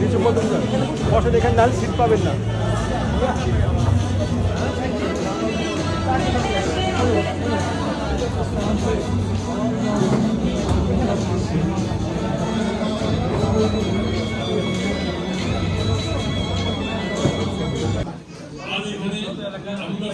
কিছু বলুন না। বসে দেখেন নাহলে সিট পাবেন না।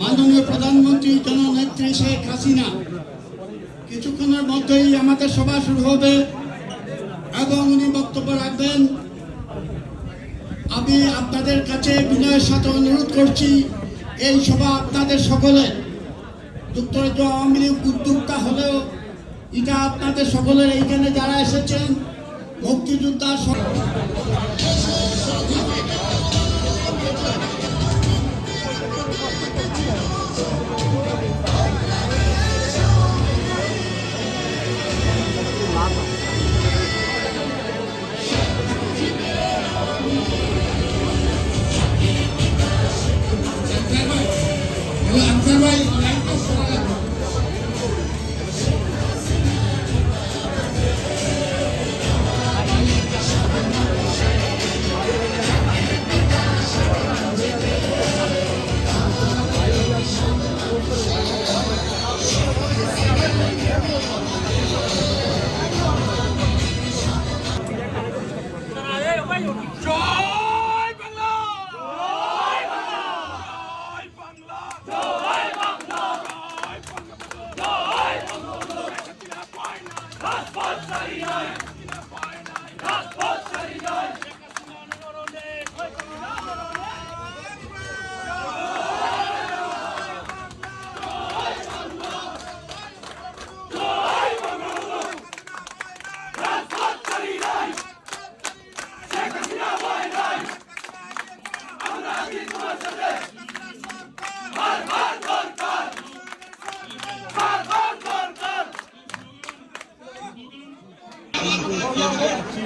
মাননীয় প্রধানমন্ত্রী জননেত্রী শেখ হাসিনা, কিছুক্ষণের মধ্যেই আমাদের সভা শুরু হবে এবং উনি বক্তব্য রাখবেন। আমি আপনাদের কাছে বিনয়ের সাথে অনুরোধ করছি, এই সভা আপনাদের সকলে যুক্তরাজ্য আওয়ামী লীগ উদ্যোক্তা হলেও এটা আপনাদের সকলের এইখানে যারা এসেছেন, মুক্তিযোদ্ধা আমরা ভাই অনেক সময় লাগবে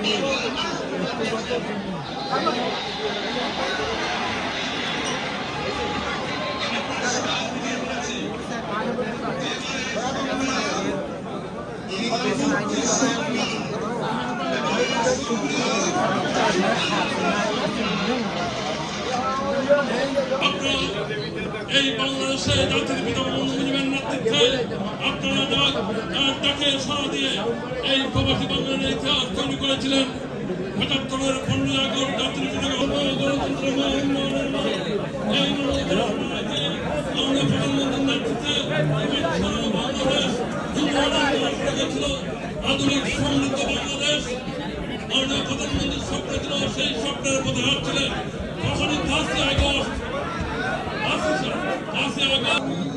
আপনারা এই বাংলাদেশে জাতির পিতা বঙ্গবন্ধুর নেতৃত্বে আপনারা ডাকে সাড়া দিয়ে এই প্রবাসী বাংলার ইতিহাস তৈরি করেছিলেন, পঁচাত্তরের পনেরোই আগস্ট জাতির পিতা গণতন্ত্র আমরা প্রধানমন্ত্রীর নেতৃত্বে বাংলাদেশ উন্নয়নের আধুনিক সমৃদ্ধ বাংলাদেশ ছিল, সেই স্বপ্নের পথে হাঁটছিলেন। তখনই পাঁচই আগস্ট পাঁচই আগস্ট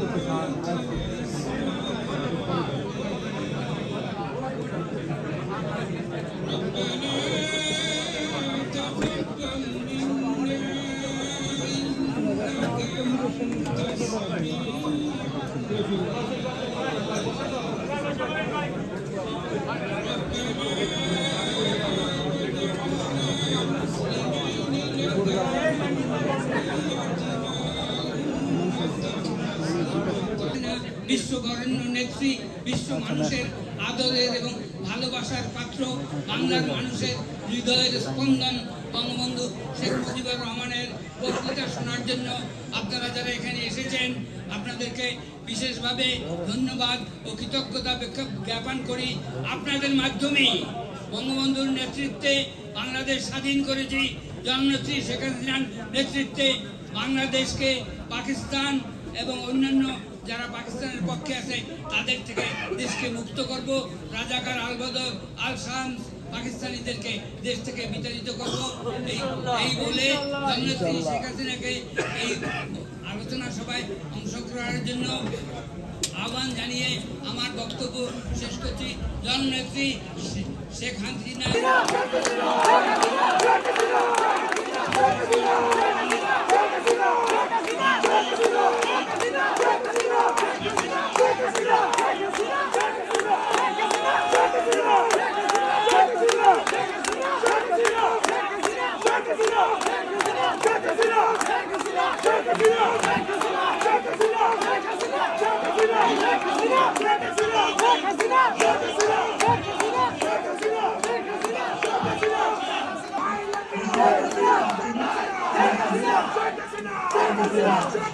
নেত্রী বিশ্ব মানুষের আদরের এবং ভালোবাসার পাত্র বাংলার মানুষের হৃদয়ের স্পন্দন বঙ্গবন্ধু শেখ মুজিবুর রহমানের বক্তৃতা শোনার জন্য আপনারা যারা এখানে এসেছেন, আপনাদেরকে বিশেষভাবে ধন্যবাদ ও কৃতজ্ঞতা জ্ঞাপন করি। আপনাদের মাধ্যমেই বঙ্গবন্ধুর নেতৃত্বে বাংলাদেশ স্বাধীন করেছি। জননেত্রী শেখ হাসিনার নেতৃত্বে বাংলাদেশকে পাকিস্তান এবং অন্যান্য যারা পাকিস্তানের পক্ষে আছে, তাদের থেকে দেশকে মুক্ত করব। রাজাকার আল বদর, আল শামস পাকিস্তানিদেরকে দেশ থেকে বিতাড়িত করব। এই বলে শেখ হাসিনাকে এই আলোচনা সভায় অংশগ্রহণের জন্য আহ্বান জানিয়ে আমার বক্তব্য শেষ করছি। জননেত্রী Sheikh Hasina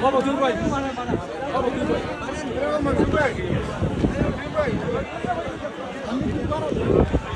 Vamos, Gil Roy. Vamos, Gil Roy. Vamos, Gil Roy.